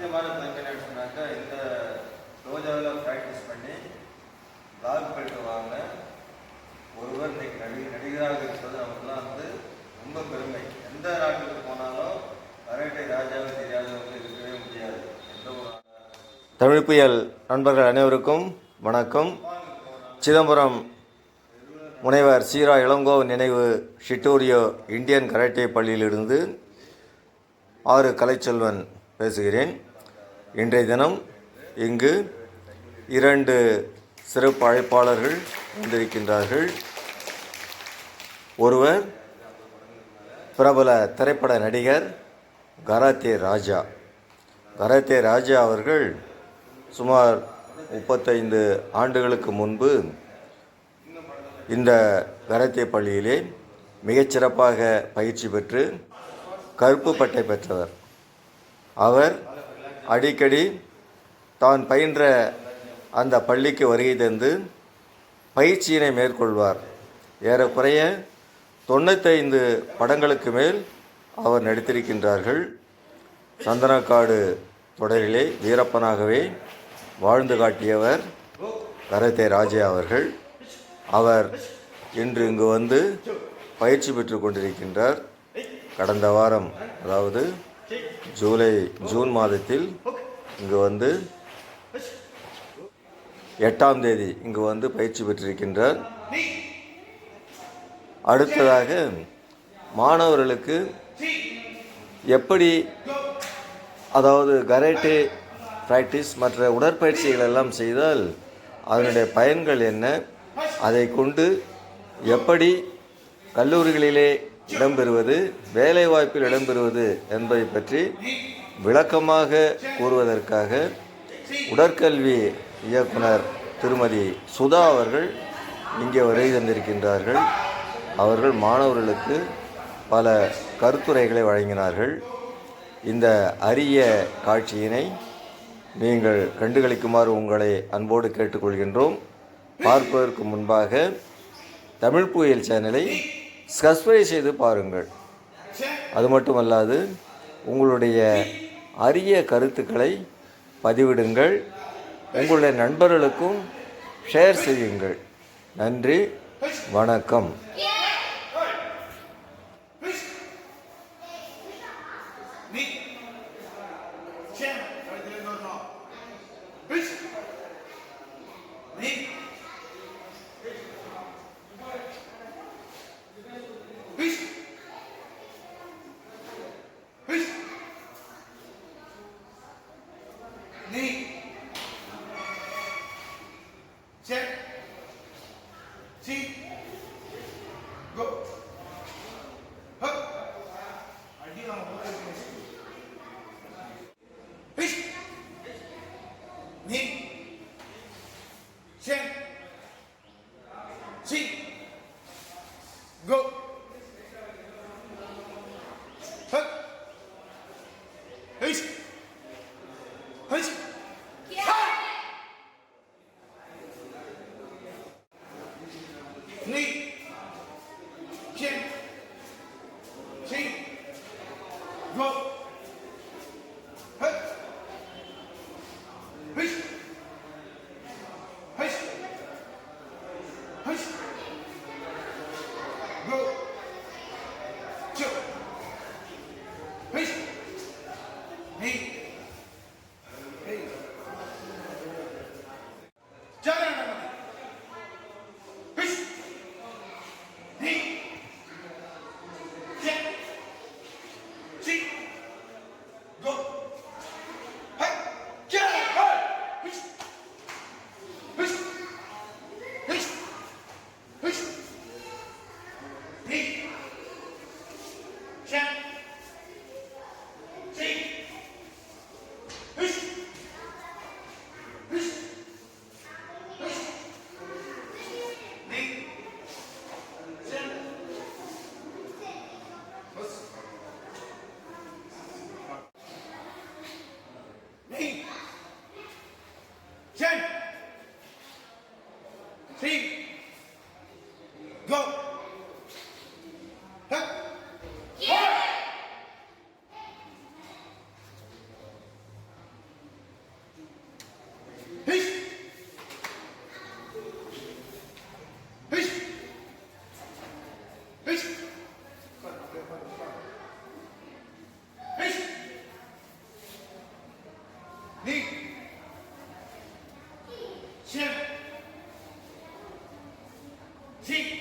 முக்கியமான பிளான் சொன்னாக்கா இந்த ரோஜாவில் ப்ராக்டிஸ் பண்ணி பிளாக் பண்ணிட்டு வாங்க ஒருவர் இன்னைக்கு நடி நடிகராக இருப்பது நமக்குலாம் வந்து ரொம்ப பெருமை. எந்த நாட்டுக்கு போனாலும் வரவேட்டை ராஜாவை தெரியாதவர்கள் இருக்கவே முடியாது. எந்த தமிழ் புயல் நண்பர்கள் அனைவருக்கும் வணக்கம். சிதம்பரம் முனைவர் சீரா இளங்கோ நினைவு ஷிட்டோரியோ இந்தியன் கராட்டே பள்ளியிலிருந்து ஆறு கலைச்செல்வன் பேசுகிறேன். இன்றைய தினம் இங்கு இரண்டு சிறப்பு அழைப்பாளர்கள் வந்திருக்கின்றார்கள். ஒருவர் பிரபல திரைப்பட நடிகர் கராத்தே ராஜா. கராத்தே ராஜா அவர்கள் சுமார் முப்பத்தைந்து ஆண்டுகளுக்கு முன்பு இந்த கராத்தே பள்ளியிலே மிகச்சிறப்பாக பயிற்சி பெற்று கருப்பு பட்டை பெற்றவர். அவர் அடிக்கடி தான் பயின்ற அந்த பள்ளிக்கு வருகை தந்து பயிற்சியினை மேற்கொள்வார். ஏறக்குறைய தொண்ணூத்தைந்து படங்களுக்கு மேல் அவர் நடித்திருக்கின்றார்கள். சந்தனக்காடு தொடரிலே வீரப்பனாகவே வாழ்ந்து காட்டியவர் கரத்தே ராஜே அவர்கள். அவர் இன்று இங்கு வந்து பயிற்சி பெற்று கொண்டிருக்கின்றார். கடந்த வாரம் அதாவது ஜூலை ஜூன் மாதத்தில் இங்கு வந்து எட்டாம் தேதி இங்கு வந்து பயிற்சி பெற்றிருக்கின்றார். அடுத்ததாக மாணவர்களுக்கு எப்படி அதாவது கரேட்டே ப்ராக்டிஸ் மற்ற உடற்பயிற்சிகள் எல்லாம் செய்தால் அதனுடைய பயன்கள் என்ன அதை கொண்டு எப்படி கல்லூரிகளிலே இடம்பெறுவது வேலைவாய்ப்பில் இடம்பெறுவது என்பதை பற்றி விளக்கமாக கூறுவதற்காக உடற்கல்வி இயக்குனர் திருமதி சுதா அவர்கள் இங்கே வருகை தந்திருக்கின்றார்கள். அவர்கள் மாணவர்களுக்கு பல கருத்துரைகளை வழங்கினார்கள். இந்த அரிய காட்சியினை நீங்கள் கண்டுகளிக்குமாறு உங்களை அன்போடு கேட்டுக்கொள்கின்றோம். பார்ப்பதற்கு முன்பாக தமிழ் புயல் சேனலை சப்ஸ்கிரைப் செய்து பாருங்கள் அது மட்டுமல்லாது உங்களுடைய அரிய கருத்துக்களை பதிவிடுங்கள் உங்களுடைய நண்பர்களுக்கும் ஷேர் செய்யுங்கள் நன்றி வணக்கம் ঠিক ঠিক ঠিক